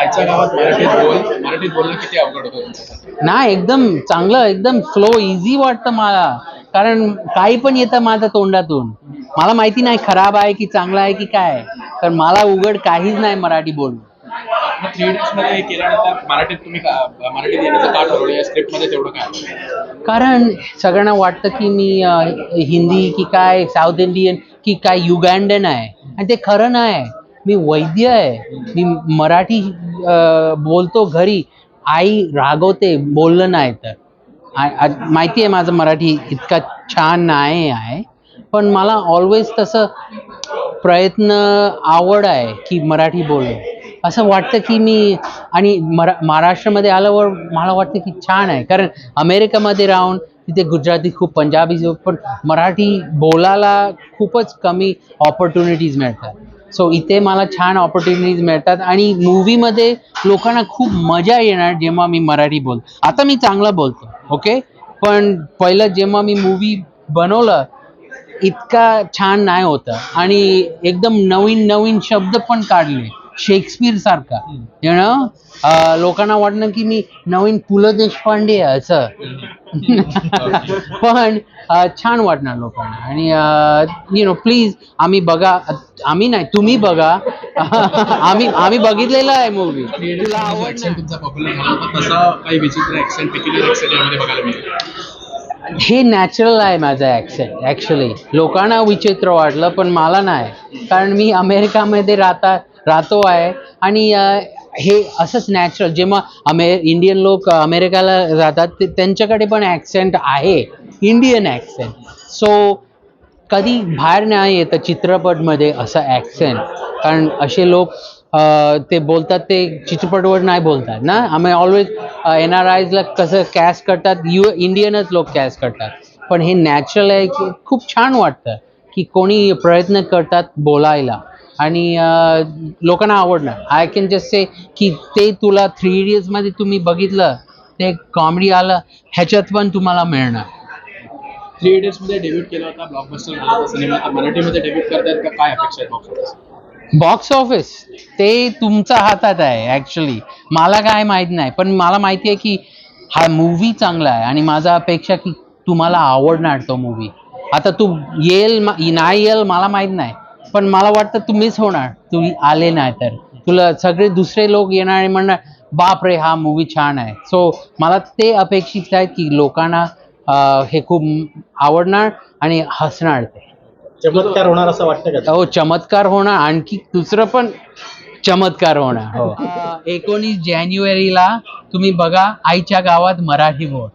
आजच्या गावात मराठीत बोल मराठीत बोलणं किती अवघड होतं? तुमच्यासाठी नाही एकदम चांगलं एकदम फ्लो इझी वाटतं मला. कारण काही पण येतं माझ्या तोंडातून. मला माहिती नाही खराब आहे की चांगलं आहे की काय. कारण मला उघड काहीच नाही मराठी बोलणं. मग थ्री इडियट्समध्ये हे केल्यानंतर मराठीत तुम्ही का- मराठीत येण्याचं का ठरवलं? या स्क्रिप्टमध्ये तेवढं काय? कारण सगळ्यांना वाटतं की मी अं, हिंदी की काय साऊथ इंडियन की काय युगँडन आहे. आणि ते खरं नाही. मी वैद्य आहे. मी मराठी बोलतो घरी. आई रागवते बोललं नाही तर. माहिती आहे माझं मराठी इतका छान नाही आहे. पण मला ऑलवेज तसं प्रयत्न आवड आहे की मराठी बोलू असं वाटतं की मी आणि मरा महाराष्ट्रामध्ये आल्यावर मला वाटतं की छान आहे. कारण अमेरिकेमध्ये राहून तिथे गुजराती खूप पंजाबी पण मराठी बोलायला खूपच कमी ऑपॉर्च्युनिटीज मिळतात. सो इथे मला छान ऑपॉर्च्युनिटीज मिळतात आणि मूवीमध्ये लोकांना खूप मजा येणार जेव्हा मी मराठी बोलतो आता मी चांगला बोलतो ओके पण पहिलं जेव्हा मी मूवी बनवलं इतका छान नाही होतं. आणि एकदम नवीन नवीन शब्द पण काढले. शेक्सपियर सारखा. यु नो लोकांना वाटणं की मी नवीन पु ल देशपांडे असं. पण छान वाटणार लोकांना. आणि यु नो प्लीज आम्ही बघा. आम्ही नाही तुम्ही बघा. आम्ही आम्ही बघितलेलं आहे मूवी तुला आवडणार. ऍक्सेंट तुमचा पॉप्युलर झाला होता तसा काही विचित्र ऍक्सेंट पेक्युलर ऍक्सेंट यामध्ये बघायला मिळेल. हे नॅचरल आहे माझं ॲक्सेंट ॲक्च्युली लोकांना विचित्र वाटलं पण मला नाही. कारण मी अमेरिकामध्ये राहता राहतो आहे. आणि हे असंच नॅचरल जेव्हा अमे इंडियन लोक अमेरिकाला राहतात ते त्यांच्याकडे पण ॲक्सेंट आहे. इंडियन ॲक्सेंट सो कधी बाहेर नाही येतं चित्रपटमध्ये असं ॲक्सेंट कारण असे लोक ते बोलतात ते चित्रपटवर नाही बोलतात ना? आम्ही ऑलवेज एन आर आयजला कसं कॅश करतात यू इंडियनच लोक कॅश करतात. पण हे नॅचरल आहे की खूप छान वाटतं की कोणी प्रयत्न करतात बोलायला. आणि लोकांना आवडणार आय कॅन जस्ट से की ते तुला थ्री इडियट्समध्ये तुम्ही बघितलं ते कॉमेडी आलं ह्याच्यात पण तुम्हाला मिळणार. थ्री इडियट्समध्ये डेब्यूट केला होता ब्लॉकबस्टर झाला सिनेमा मराठीमध्ये डेब्यूट करतायत का? काय अपेक्षा आहेत बॉक्स बॉक्स ऑफिस ते तुमच्या हातात आहे ॲक्च्युली मला काय माहीत नाही पण मला माहिती आहे की हा मूवी चांगला आहे आणि माझा अपेक्षा की तुम्हाला आवडणार तो मूवी आता तू येईल नाही येईल मला माहीत नाही. पण मला वाटतं तुम्हीच होणार. तुम्ही आले नाही तर. तुला सगळे दुसरे लोक येणार आणि म्हणणार बाप रे हा मूवी छान आहे. सो मला ते अपेक्षित आहे की लोकांना हे खूप आवडणार आणि हसणार ते. चमत्कार होणार असं वाटतं का? हो चमत्कार होणार. आणखी दुसरं पण चमत्कार होणार. हो. एकोणीस जानेवारीला तुम्ही बघा आईच्या गावात मराठी बोल